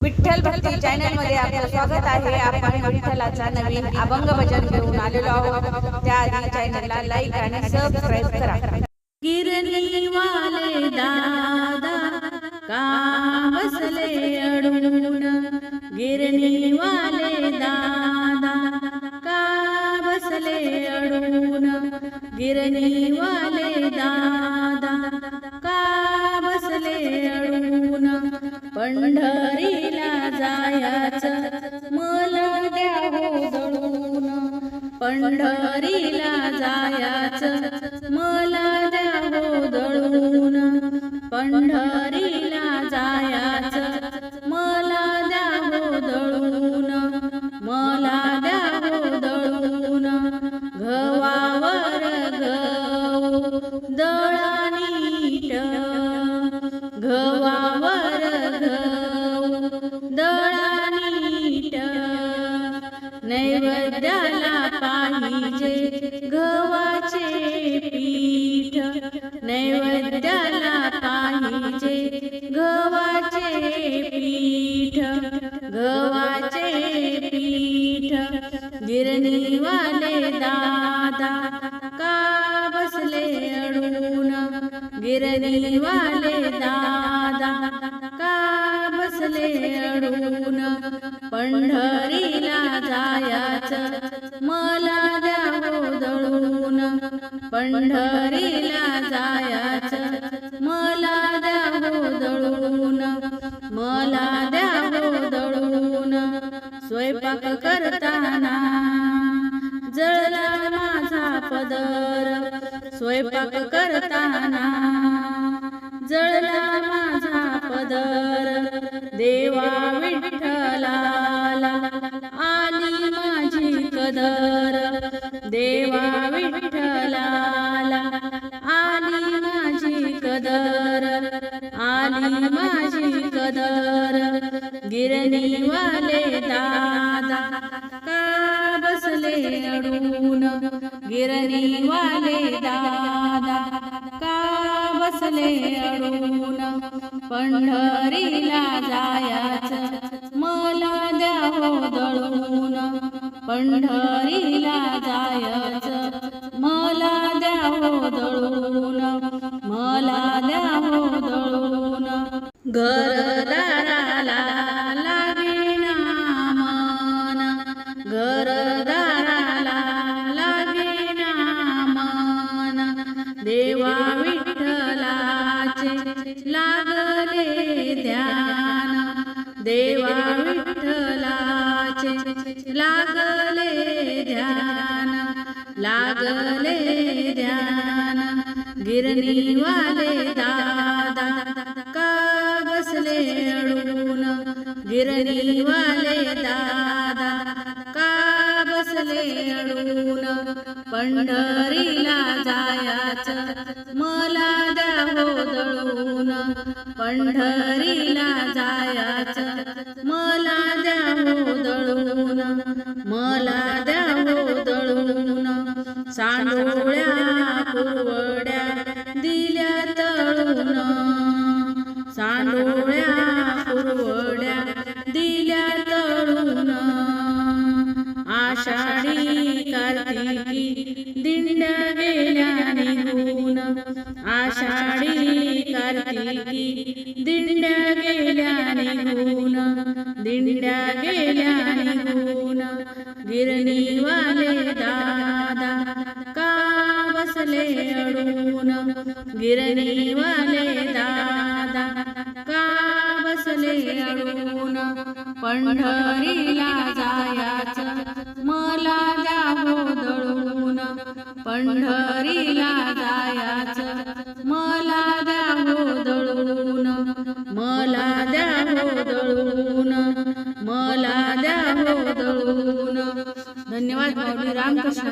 विठ्ठल भक्ती चॅनलमध्ये आपलं स्वागत आहे. आपण विठ्ठलाचा नवीन अभंग भजन घेऊन आलेलो आहोत. त्याआधी चॅनलला लाईक आणि सबस्क्राईब करा. गिरणी वाले दादा का बसले अडून. गिरणी वाले दादा का बसले अडून. गिरणी वाले दादा का बसले अडून. पंढर पंढरीला जायाच मला द्यावो दळून पंढरीला जायाच मला द्या हो दळून मला द्या हो दळून गवावर गव दळानीट गवावर गव दळानीट नैवेद्याला गिरणीवाले दादा का बसले अडून? गिरणीवाले दादा का बसले अडून? पंढरीला जायच मला द्या हो दळून. पंढरीला जायच मला हो दळून. मला द्या स्वयंपाक करताना जळला माझा पदर. स्वयंपाक करताना जळला माझा पदर. देवा विठ्ठला आली माझी कदर. देवा विठ्ठलाला आली माझी कदर. आली माझी कदर. गिरणीवाले दा अडून गिरणीवाले दादा का बसले अडून पंढरीला जायचं मला द्या हो दळून. पंढरीला जायच मला द्या हो दळून. मला द्या हो दळून. घर देवा विठ्ठलाचे लागले ध्यान. देवा विठ्ठलाचे लागले ध्यान. लागले ध्यान. गिरणीवाले दादा का बसले अडून? गिरणीवाले दादा बसले अडून पंढरीला जायाच. मला द्या दळून पंढरीला जायाच. मला द्या दळून मला द्या दळून. सांडोळ्या कुरवड्या दिल्या तळून. सांडोळ्या कुरवड्या आषाढी कार्तिकी दिंड्या गेल्या निघून. आषाढी कार्तिकी दिंड्या गेल्या निघून. दिंड्या गेल्या निघून. गिरणीवाले दादा का बसले अडून? गिरणीवाले दादा का बसले अडून? पंढरीला जायाचं मला जागो दळून पंढरीला जायाच. मला द्यावो दळून मला द्यावो दळून मला द्यावो दळून. धन्यवाद रामकृष्ण